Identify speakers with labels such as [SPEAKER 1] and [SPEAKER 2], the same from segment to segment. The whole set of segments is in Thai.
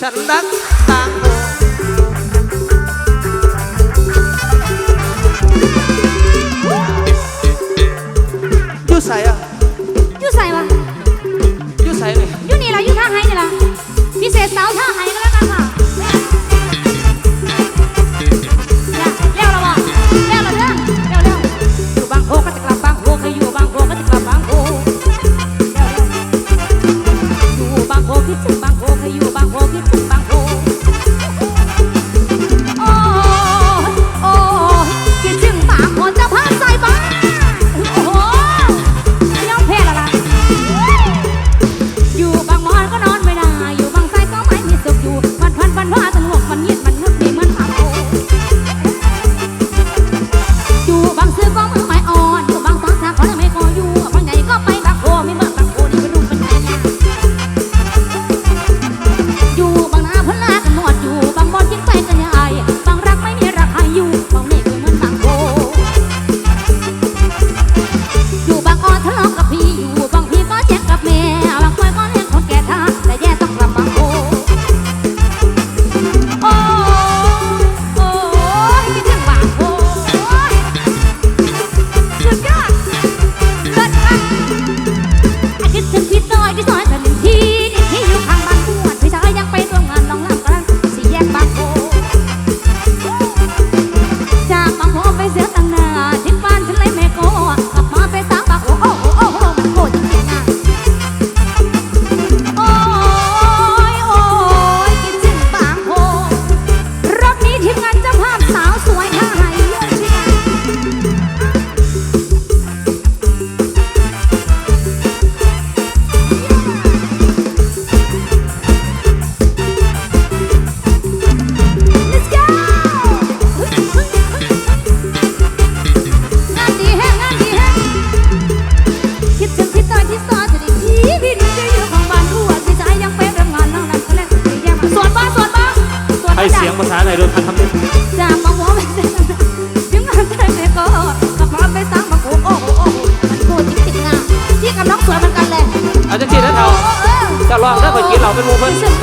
[SPEAKER 1] ฉันรักต่างโลยู่ใส่อะ
[SPEAKER 2] อยู่ใส่วะ
[SPEAKER 1] อยู่ใส่เลย
[SPEAKER 2] อยู่นี่ละอยู่ท่าไห้นี่ละพิเศษสาวท่าไห้ก็แ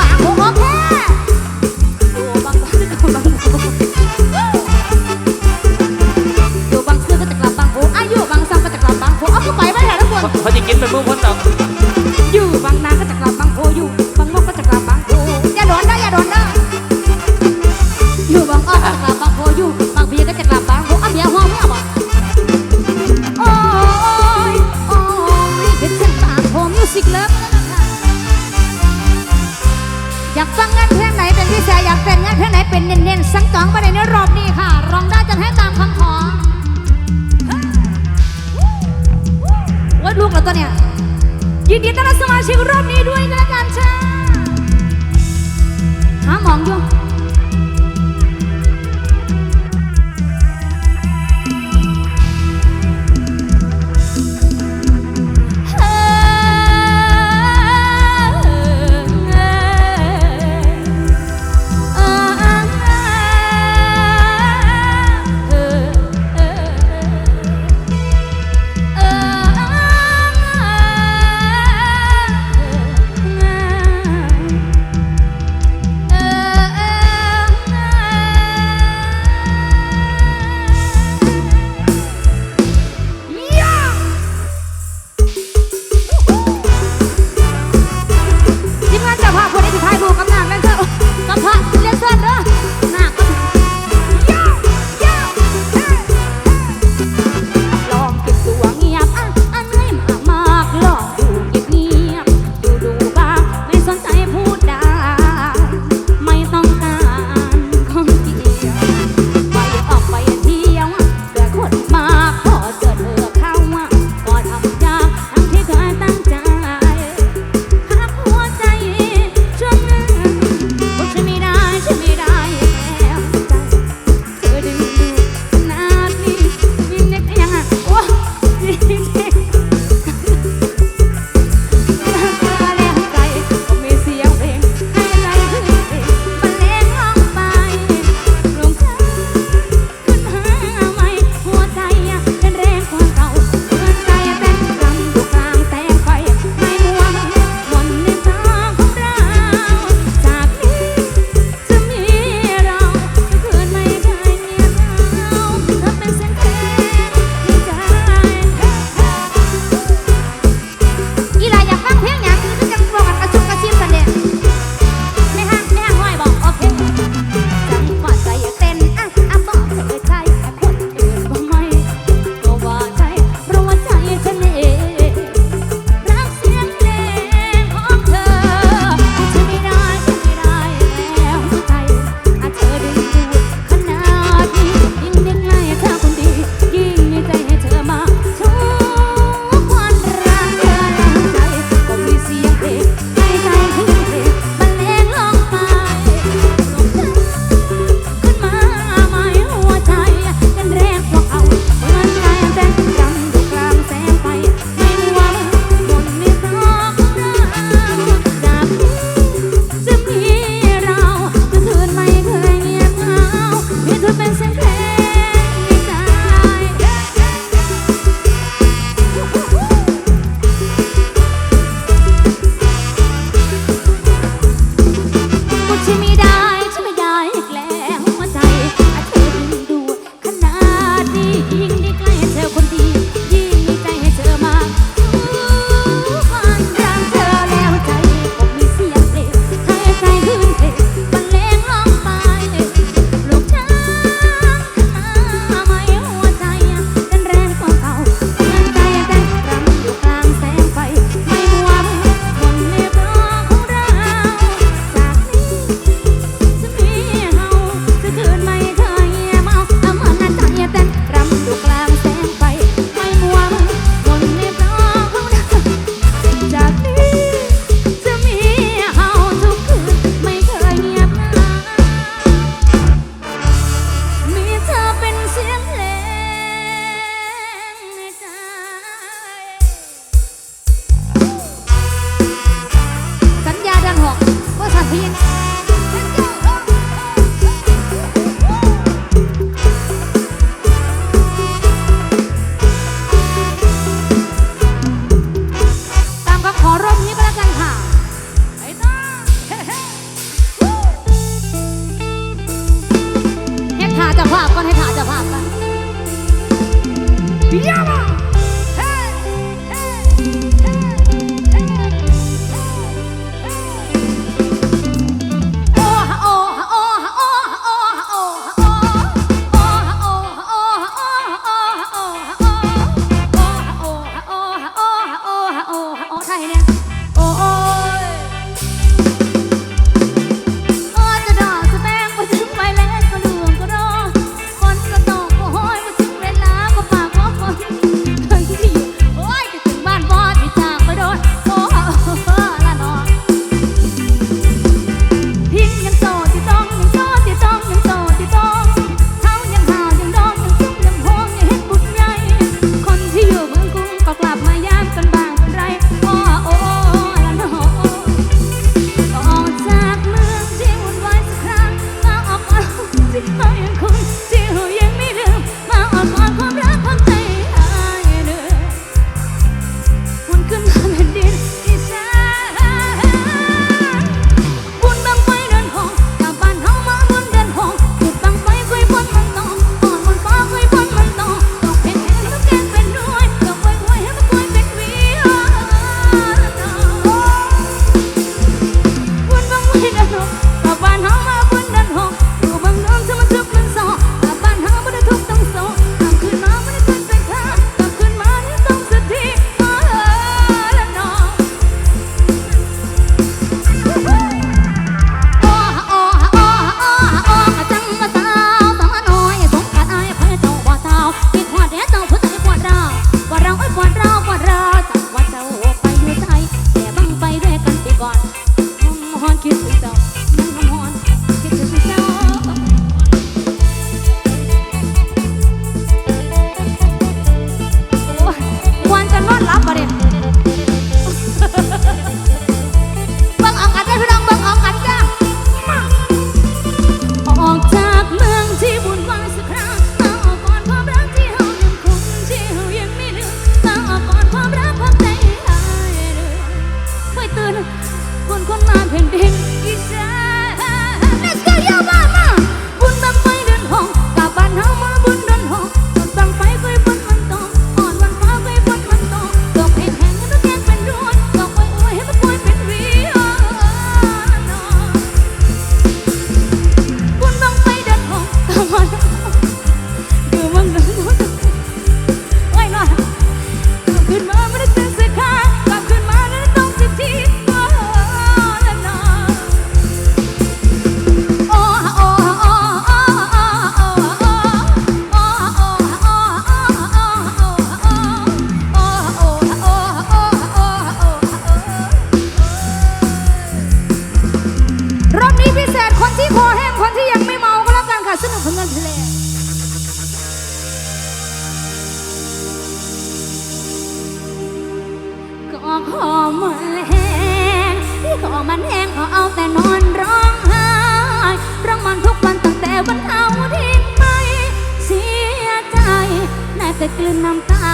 [SPEAKER 2] อกแท้บางซื้ก็บางตัวบางซื้อก็จะกลับา
[SPEAKER 1] งโอ้
[SPEAKER 2] อายุบางซ้ำก็จะกลับางโอ้เาเข้าไปไม่ได้แคน
[SPEAKER 1] เขาจะกินเป็นผู้พ้นตก
[SPEAKER 2] อยู่บางนาก็จะกลับันให้ตามคำขอวัดลูกเราตัวเนี้ยยินดีต้อนรับสมาชิกรอบนี้ด้วยนะกันช่าหาหมองยู่ ภาพก่อนให้ถ่ายจะาภาพก่อน ก็ขอมันแห้งที่ขอมันแห้งขอเอาแต่นอนร้องไห้ร้องมันทุกวันตั้งแต่วันเอาทิ้งไป เสียใจแน่แต่กลืนน้ำ
[SPEAKER 1] ตา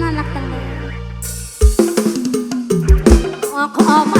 [SPEAKER 1] น่ารักจังเลยขอขอมัน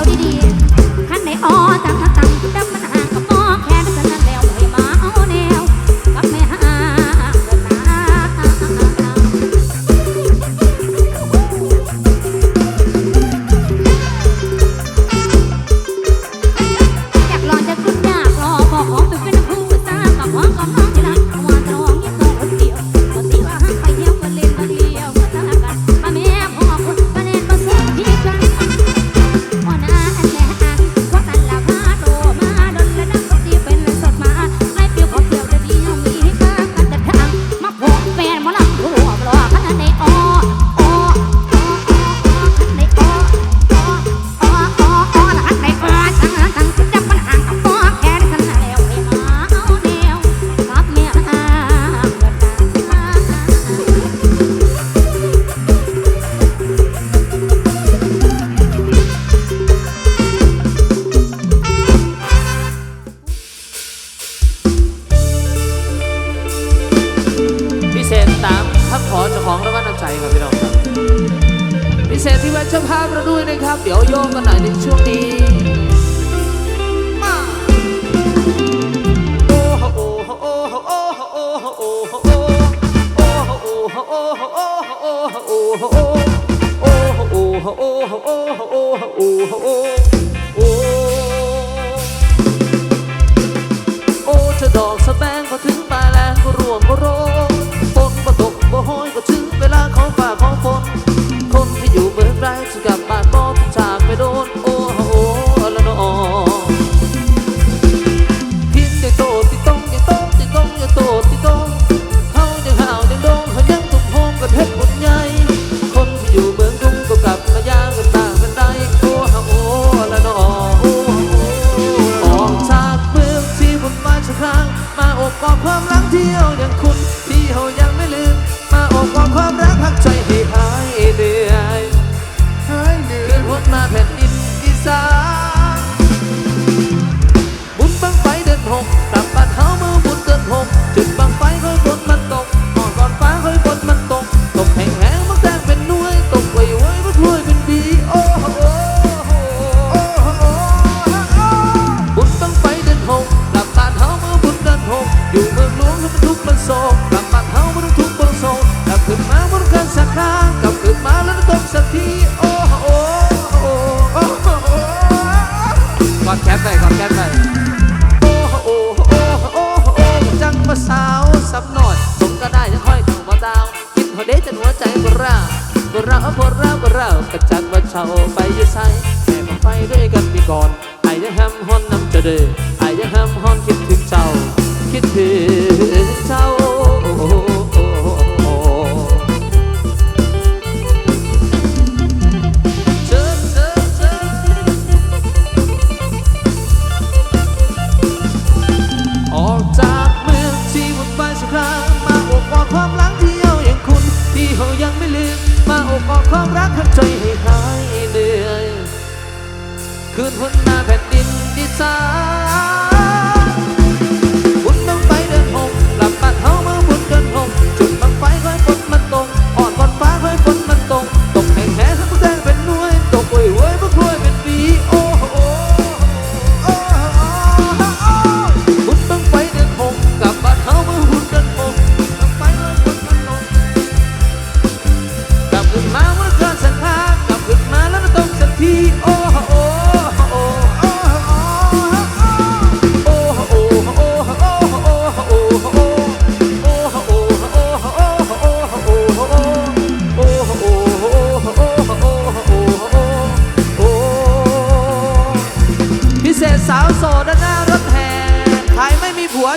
[SPEAKER 1] how did he você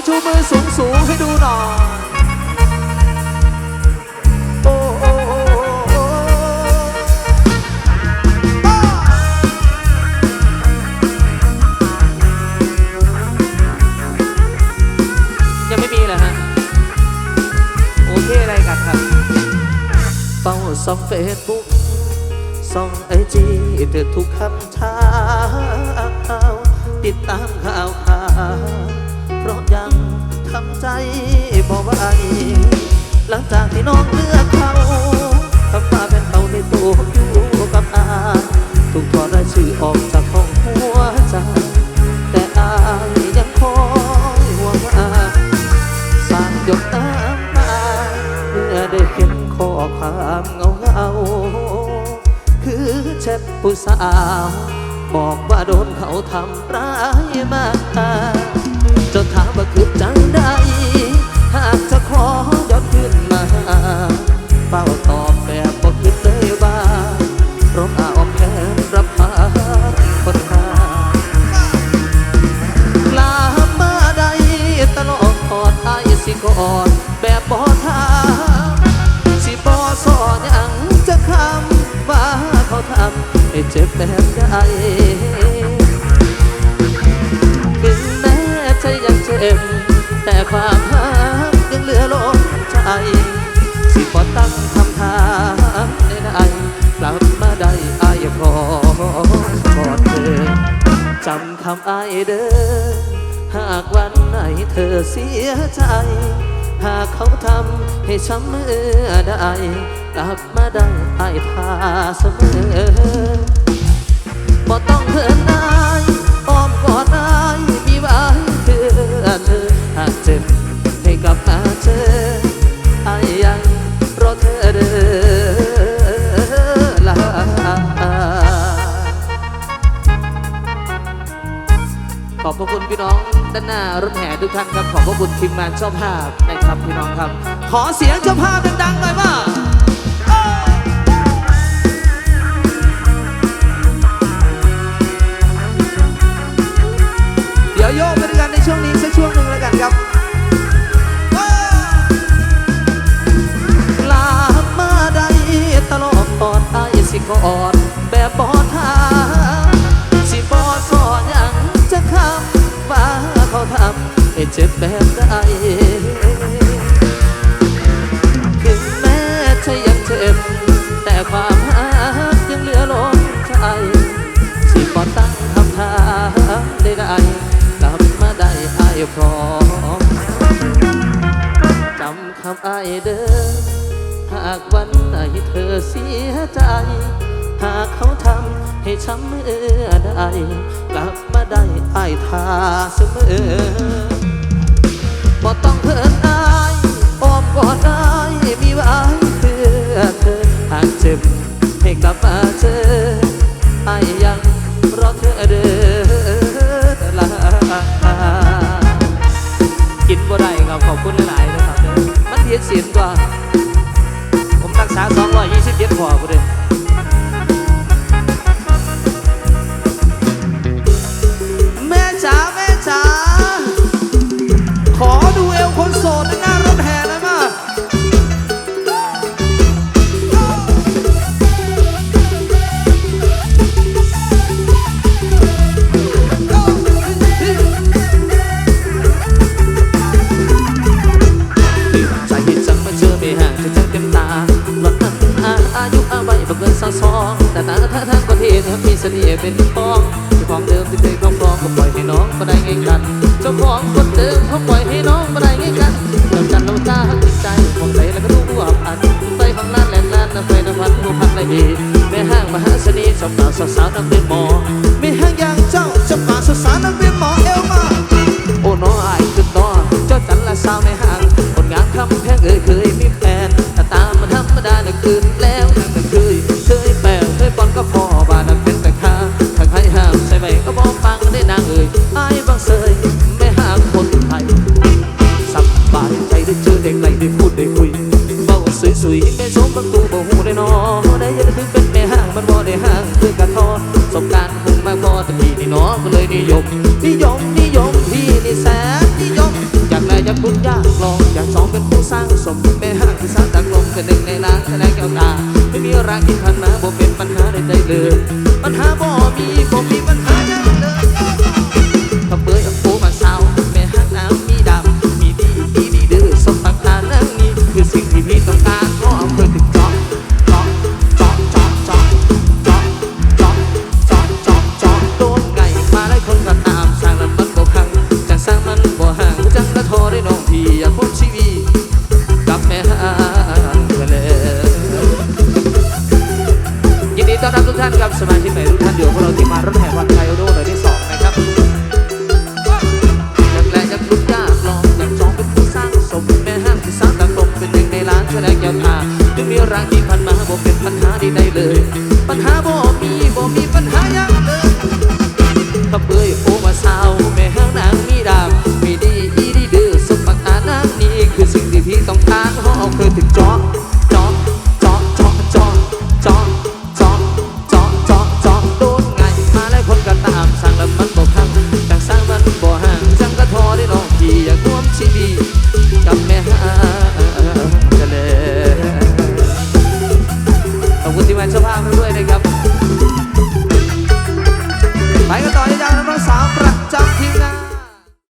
[SPEAKER 1] ชูมือสูงสูงให้ดูหน่อยำร้ายมา ความหักยังเหลือลมใจ สิบ่ตั้งคำถามใดๆกลับมาได้อายขอกอดเธอจำคำอายเด้อหากวันไหนเธอเสียใจ หากเขาทำให้ช้ำเมื่อใดกลับมาได้อายทาเสมอบ่ต้องเพื่นนายอ้อมกอดนาย หากเจ็บให้กลับมาเจอไอ้ยังรอเธอเด้อลาขอบพระคุณพี่น้องด้านหน้ารถแห่ทุกท่านครับ ขอบพระคุณทีมงานเจ้าภาพนะครับพี่น้องครับ ขอเสียงเจ้าภาพดังๆหน่อยว่า สิกอดแบบบอทางสิบอสอนยังจะคำว่าเขาทำให้เจ็บแบบใดถึงแม้จะยังเจ็บ แต่ความหักยังเหลือลมใจสิบอตั้งคำถามใดๆกลับมาได้ไอายพร้อมจำคำอายเด้อหากวันไหนเธอเสียใจ หากเขาทำให้ช้ำเมื่อใดกลับมาได้อายทาเสมอบ่ต้องเพิ่นอายอ้อมกอดอายมีไว้เพื่อเธอหากเจ็บให้กลับมาเจออายยังรอเธอเด้อลากินบ่ได้ครับขอบคุณหลายๆนะครับเด้อมันเทียดเสียนกว่า 227พอกูเด้ สน่ห์เป็นทองเจ้าของเดิมที่เคยครอบครองก็ปล่อยให้น้องมาได้ไงกันเจ้าของคนเดิมเขาปล่อยให้น้องมาได้ไงกันเริ่มกันเราจ้าหักใจมองใจแล้วก็รู้ว่าอันไปของล้านแหลนล้านน้ำไฟน้ำพันผู้พันได้ดีแม่ห้างมหาเสน่ห์สาวสาวสาวสาวน้ำเป็นหมอ สวยๆไม่สมประตูบ่หูได้นอได้ยันถึงเป็นแม่ห้างมันบ่ได้ห้างคือกระทอสบการณ์คงมากพอแต่พี่นี่น้อก็เลยนิยมนิยมนิยมพี่นี่แสนนิยมอยากได้อยากบุญอยากลองอยากสองเป็นผู้สร้างสมแม่ห้างที่สร้างตักลมเป็นหนึ่งในล้านแสดงแก้วตาไม่มีรักที่ขันมาบ่เป็นปัญหาใดๆเลยปัญหาบ่มีบ่มีปัญหาใดเลย